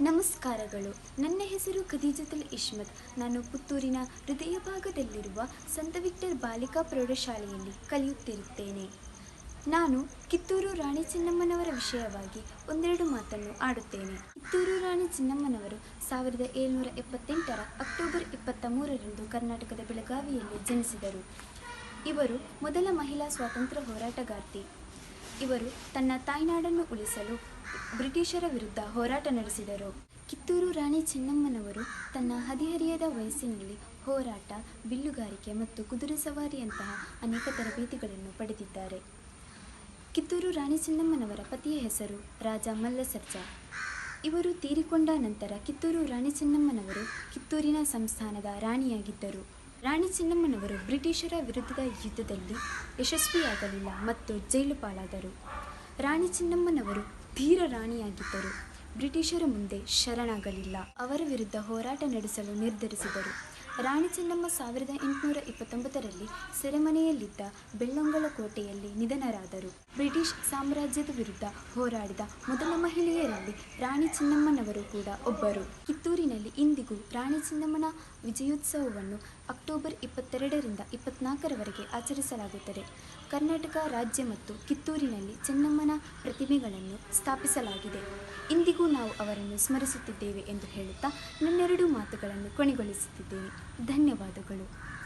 ನಮಸ್ಕಾರಗಳು. ನನ್ನ ಹೆಸರು ಖದೀಜತುಲ್ ಇಶ್ಮತ್. ನಾನು ಪುತ್ತೂರಿನ ಹೃದಯ ಭಾಗದಲ್ಲಿರುವ ಸಂತ ವಿಕ್ಟರ್ ಬಾಲಿಕಾ ಪ್ರೌಢಶಾಲೆಯಲ್ಲಿ ಕಲಿಯುತ್ತಿರುತ್ತೇನೆ. ನಾನು ಕಿತ್ತೂರು ರಾಣಿ ಚೆನ್ನಮ್ಮನವರ ವಿಷಯವಾಗಿ ಒಂದೆರಡು ಮಾತನ್ನು ಆಡುತ್ತೇನೆ. ಕಿತ್ತೂರು ರಾಣಿ ಚೆನ್ನಮ್ಮನವರು ಸಾವಿರದ ಏಳ್ನೂರ ಎಪ್ಪತ್ತೆಂಟರ ಅಕ್ಟೋಬರ್ ಇಪ್ಪತ್ತ ಮೂರರಂದು ಕರ್ನಾಟಕದ ಬೆಳಗಾವಿಯಲ್ಲಿ ಜನಿಸಿದರು. ಇವರು ಮೊದಲ ಮಹಿಳಾ ಸ್ವಾತಂತ್ರ್ಯ ಹೋರಾಟಗಾರ್ತಿ. ಇವರು ತನ್ನ ತಾಯ್ನಾಡನ್ನು ಉಳಿಸಲು ಬ್ರಿಟಿಷರ ವಿರುದ್ಧ ಹೋರಾಟ ನಡೆಸಿದರು. ಕಿತ್ತೂರು ರಾಣಿ ಚೆನ್ನಮ್ಮನವರು ತನ್ನ ಹದಿಹರಿಯದ ವಯಸ್ಸಿನಲ್ಲಿ ಹೋರಾಟ, ಬಿಲ್ಲುಗಾರಿಕೆ ಮತ್ತು ಕುದುರೆ ಸವಾರಿಯಂತಹ ಅನೇಕ ತರಬೇತಿಗಳನ್ನು ಪಡೆದಿದ್ದಾರೆ. ಕಿತ್ತೂರು ರಾಣಿ ಚೆನ್ನಮ್ಮನವರ ಪತಿಯ ಹೆಸರು ರಾಜ ಮಲ್ಲಸರ್ಜ. ಇವರು ತೀರಿಕೊಂಡ ನಂತರ ಕಿತ್ತೂರು ರಾಣಿ ಚೆನ್ನಮ್ಮನವರು ಕಿತ್ತೂರಿನ ಸಂಸ್ಥಾನದ ರಾಣಿಯಾಗಿದ್ದರು. ರಾಣಿ ಚೆನ್ನಮ್ಮನವರು ಬ್ರಿಟಿಷರ ವಿರುದ್ಧದ ಯುದ್ಧದಲ್ಲಿ ಯಶಸ್ವಿಯಾಗಲಿಲ್ಲ ಮತ್ತು ಜೈಲು ಪಾಲಾದರು ರಾಣಿ ಚೆನ್ನಮ್ಮನವರು ಧೀರ ರಾಣಿಯಾಗಿದ್ದರು. ಬ್ರಿಟಿಷರ ಮುಂದೆ ಶರಣಾಗಲಿಲ್ಲ. ಅವರ ವಿರುದ್ಧ ಹೋರಾಟ ನಡೆಸಲು ನಿರ್ಧರಿಸಿದರು. ರಾಣಿ ಚೆನ್ನಮ್ಮ ಸಾವಿರದ ಎಂಟುನೂರ ಇಪ್ಪತ್ತೊಂಬತ್ತರಲ್ಲಿ ಸೆರೆಮನೆಯಲ್ಲಿದ್ದ ಬೆಳ್ಳಂಗಳ ಕೋಟೆಯಲ್ಲಿ ನಿಧನರಾದರು. ಬ್ರಿಟಿಷ್ ಸಾಮ್ರಾಜ್ಯದ ವಿರುದ್ಧ ಹೋರಾಡಿದ ಮೊದಲ ಮಹಿಳೆಯರಲ್ಲಿ ರಾಣಿ ಚೆನ್ನಮ್ಮನವರು ಕೂಡ ಒಬ್ಬರು. ಕಿತ್ತೂರಿನಲ್ಲಿ ಇಂದಿಗೂ ರಾಣಿ ಚೆನ್ನಮ್ಮನ ವಿಜಯೋತ್ಸವವನ್ನು ಅಕ್ಟೋಬರ್ ಇಪ್ಪತ್ತೆರಡರಿಂದ ಇಪ್ಪತ್ನಾಲ್ಕರವರೆಗೆ ಆಚರಿಸಲಾಗುತ್ತದೆ. ಕರ್ನಾಟಕ ರಾಜ್ಯ ಮತ್ತು ಕಿತ್ತೂರಿನಲ್ಲಿ ಚೆನ್ನಮ್ಮನ ಪ್ರತಿಮೆಗಳನ್ನು ಸ್ಥಾಪಿಸಲಾಗಿದೆ. ಇಂದಿಗೂ ನಾವು ಅವರನ್ನು ಸ್ಮರಿಸುತ್ತಿದ್ದೇವೆ ಎಂದು ಹೇಳುತ್ತಾ ನನ್ನೆರಡು ಮಾತುಗಳನ್ನು ಕೊನೆಗೊಳಿಸುತ್ತಿದ್ದೇನೆ. ಧನ್ಯವಾದಗಳು.